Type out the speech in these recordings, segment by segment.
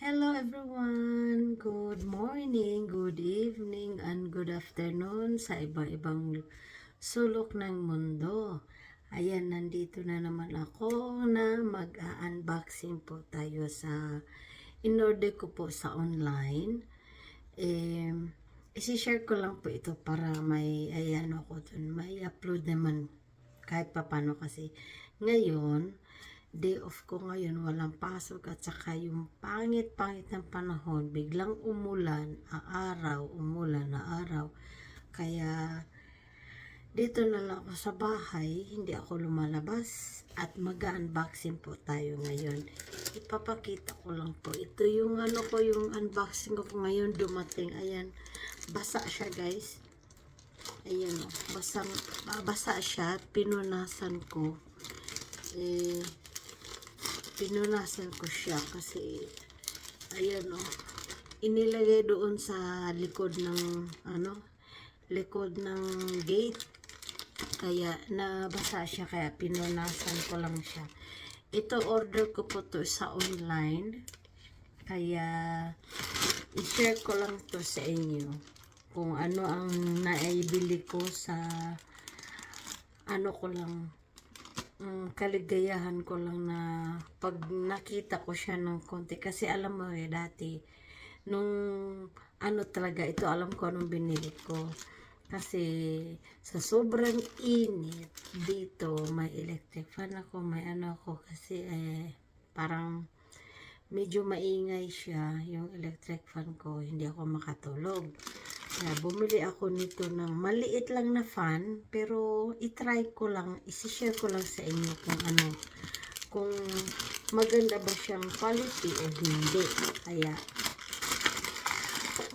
Hello everyone! Good morning, good evening, and good afternoon sa iba-ibang sulok ng mundo. Ayan, nandito na naman ako na mag-unboxing po tayo sa in-order ko po sa online. Eh, isi-share ko lang po ito para may, ayan ako dun, may upload naman kahit papano kasi ngayon, day off ko ngayon, walang pasok at saka yung pangit-pangit ng panahon, biglang umulan, aaraw, umulan, aaraw. Kaya dito na lang ako sa bahay, hindi ako lumalabas at mag-unboxing po tayo ngayon. Ipapakita ko lang po. Ito yung ano ko, yung unboxing ko ngayon dumating. Ayan, basa siya guys. Ayan o, basang, ah, basa siya, pinunasan ko. Eh, pinunasan ko siya kasi ayan o inilagay doon sa likod ng ano likod ng gate. Kaya nabasa siya kaya pinunasan ko lang siya. Ito order ko po to sa online. Kaya i-share ko lang to sa inyo kung ano ang naibili ko sa ano ko lang mm, kaligayahan ko lang na pag nakita ko siya ng konti. Kasi alam mo eh dati nung ano talaga ito alam ko anong binili ko. Kasi sa sobrang init dito may electric fan ako may ano ako. Kasi eh parang medyo maingay siya yung electric fan ko. Hindi ako makatulog kaya bumili ako nito ng maliit lang na fan, pero itry ko lang, isi-share ko lang sa inyo kung ano, kung maganda ba siyang quality o hindi. Kaya,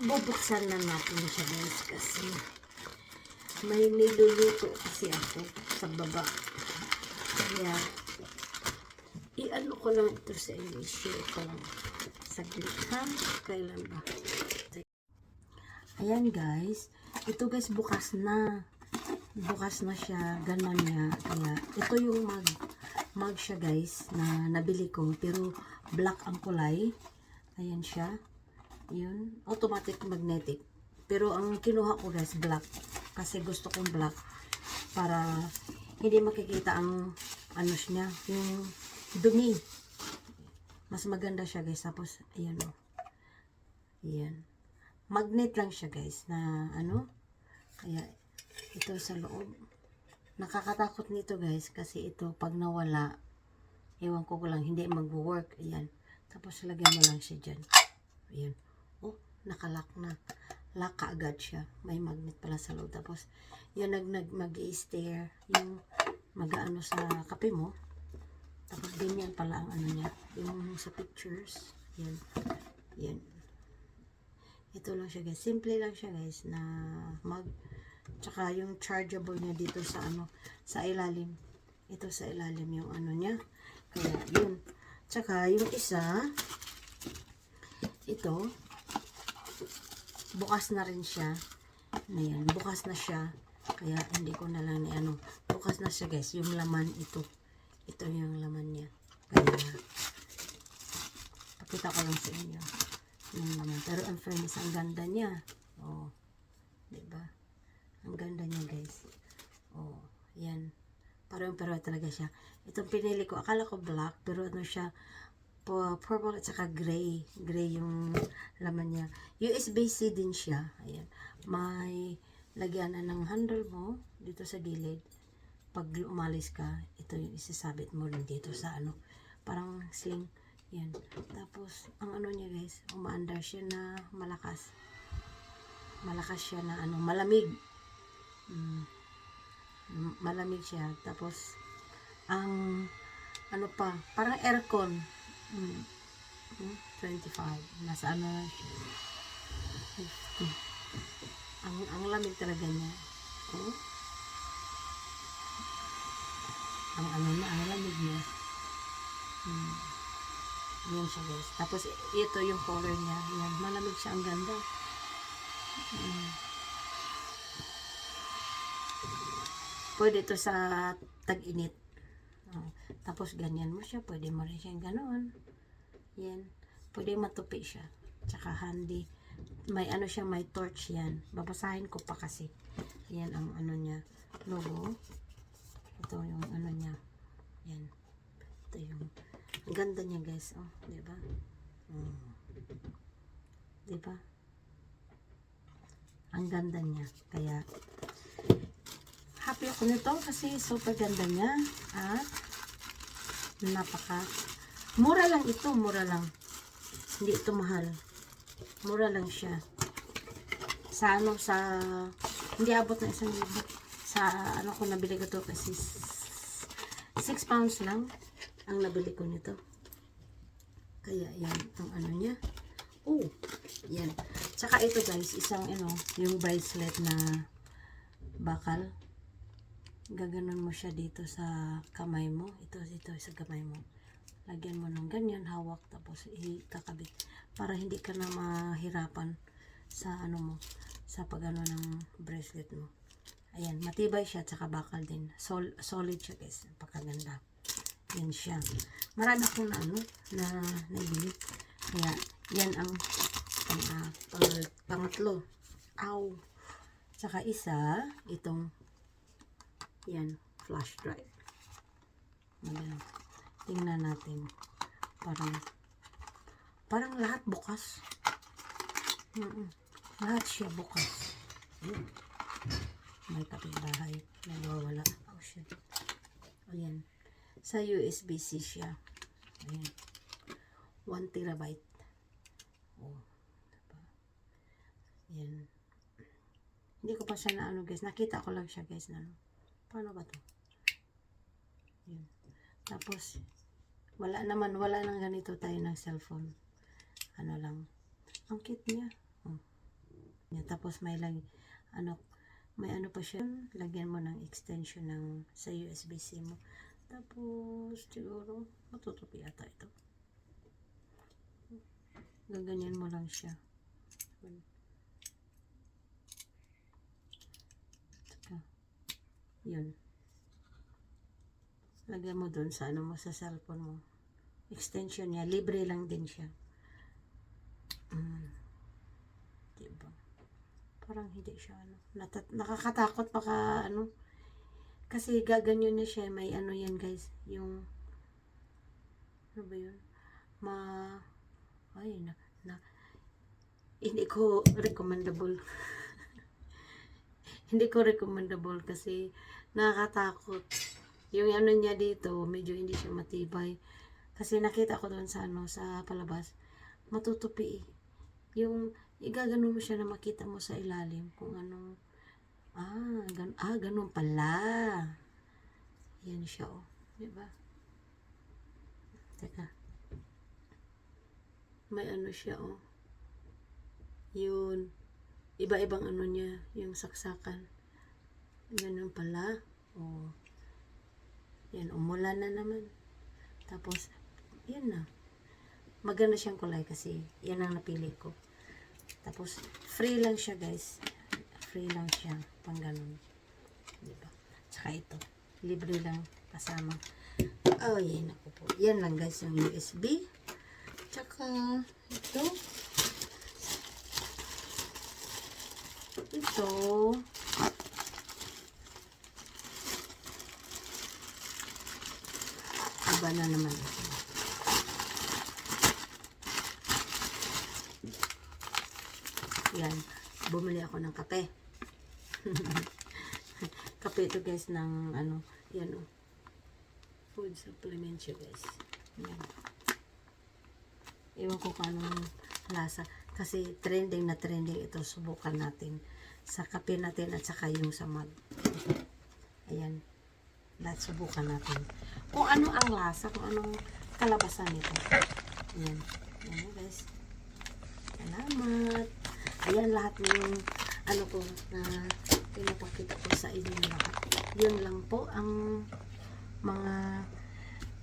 bubuksan na natin siya guys kasi may niluluto kasi ako sa baba. Kaya, i-ano ko lang ito sa inyo, i-share ko lang. Saglit ha, kailan ba? Ayan guys, ito guys bukas na. Bukas na siya, ganon niya. Kaya ito yung mag mag siya guys na nabili ko pero black ang kulay. Ayan siya. Yun, automatic magnetic. Pero ang kinuha ko guys black kasi gusto kong black para hindi makikita ang ano niya, yung dumi. Mas maganda siya guys. Tapos ayan oh. Ayan magnet lang siya guys na ano kaya ito sa loob. Nakakatakot nito guys kasi ito pag nawala ewan ko ko lang hindi magwo-work ayan. Tapos lagyan mo lang siya dyan. Ayan. Oh nakalock na. Lock agad siya. May magnet pala sa loob. Tapos yan nag, nag mag stare yung mag-ano sa kape mo. Tapos ganyan pala ang ano niya yung sa pictures. Yan yan ito lang siya guys. Simple lang siya guys na mag tsaka yung chargeable niya dito sa ano sa ilalim. Ito sa ilalim yung ano niya. Kaya yun. Tsaka yung isa ito bukas na rin siya. Ayan, bukas na siya. Kaya hindi ko na lang ni ano. Bukas na siya guys. Yung laman ito. Ito yung laman niya. Kaya pakita ko lang sa inyo. Yung naman. Pero ang fairness, ang ganda niya. Oh. Diba? Ang ganda niya, guys. Oh. Yan. Parang pero talaga siya. Itong pinili ko, akala ko black, pero ano siya, pu- purple at saka gray. Gray yung laman niya. USB-C din siya. Ayan. May lagyan na ng handle mo dito sa gilid. Pag umalis ka, ito yung isasabit mo rin dito sa ano. Parang sling. Yan. Tapos, ang ano niya guys, umaandar siya na malakas. Malakas siya na ano, malamig. Mm. Malamig siya. Tapos, ang ano pa, parang aircon. Mm. Mm, 25. Nasa ano siya. 50. Ang, ang lamig talaga niya. Oh. Ang ano na, ang lamig niya. Hmm. Yan siya guys. Tapos ito yung color niya. Yan. Malamig siya. Ang ganda. Pwede ito sa tag-init. Oh. Tapos ganyan mo siya. Pwede mo rin siyang ganoon. Yan. Pwede matupi siya. Tsaka handy. May ano siya, may torch yan. Babasahin ko pa kasi. Yan ang ano niya. Logo. Ito yung ano niya. Yan. Ito yung ganda niya guys. Oh, di ba? Mm. Di ba? Ang ganda niya. Kaya happy ako nito kasi super ganda niya at napaka mura lang ito, mura lang. Hindi ito mahal. Mura lang siya. Sa ano, sa hindi abot na isang. Sa ano ko nabili ko to kasi 6 pounds lang ang nabili ko nito. Kaya yan ang ano niya. Oh, yan. Tsaka ito guys, isang ano, yung bracelet na bakal. Gaganon mo siya dito sa kamay mo. Ito, ito sa kamay mo. Lagyan mo ng ganyan, hawak, tapos ikakabit. Para hindi ka na mahirapan sa ano mo, sa pagano ng bracelet mo. Ayan, matibay siya, tsaka bakal din. Sol solid siya guys, napakaganda. Yan siya. Marami akong na ano, na nabili. Kaya, yan ang pang, ah, pang- pangatlo. Ow! Tsaka isa, itong yan, flash drive. Ayan. Tingnan natin. Parang, parang lahat bukas. Mm Lahat siya bukas. Ayan. May kapitbahay. Nagwawala. Oh, shit. Ayan. Sa USB-C siya. Ayan. 1 terabyte. Oh. Diba? Ayan. Hindi ko pa siya na ano guys. Nakita ko lang siya guys na ano. Paano ba to? Yun. Tapos, wala naman, wala nang ganito tayo ng cellphone. Ano lang. Ang cute niya. Oh. Yan. Tapos may lang, ano, may ano pa siya. Lagyan mo ng extension ng sa USB-C mo. Tapos, siguro, matutupi ata ito. Gaganyan mo lang siya. Tsaka, yun. Lagyan mo doon sa ano mo, sa cellphone mo. Extension niya, libre lang din siya. Mm. Diba? Parang hindi siya ano. Nakakatakot baka ano. Kasi gaganyan na siya. May ano yan guys. Yung ano ba yun? Ma ay na, na hindi ko recommendable. hindi ko recommendable kasi nakakatakot. Yung ano niya dito, medyo hindi siya matibay. Kasi nakita ko doon sa ano, sa palabas, matutupi. Yung igagano mo siya na makita mo sa ilalim kung anong ah, gan ah ganun pala. Yan siya oh. Di ba? Teka. May ano siya oh. Yun. Iba-ibang ano niya, yung saksakan. Ganun pala. Oh. Yan, umulan na naman. Tapos, yan na. Maganda siyang kulay kasi yan ang napili ko. Tapos, free lang siya guys. Free lang siya. Pang ganun. Diba? Tsaka ito. Libre lang kasama. Oh, yan ako po. Yan lang guys yung USB. Tsaka, ito. Ito. Iba na naman. Yan. Bumili ako ng kape. kape ito guys ng ano. Yan o. Food supplement siya guys. Yan. Ewan ko kung anong lasa. Kasi trending na trending ito. Subukan natin. Sa kape natin at saka yung sa mug. Ayan. Lahat subukan natin. Kung ano ang lasa, kung anong kalabasan nito. Ayan. Ayan guys. Salamat. Ayan lahat ng ano ko na pinapakita ko sa inyo lahat. Yun lang po ang mga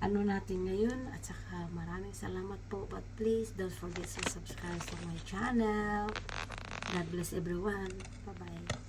ano natin ngayon. At saka maraming salamat po. But please don't forget to subscribe to my channel. God bless everyone. Bye bye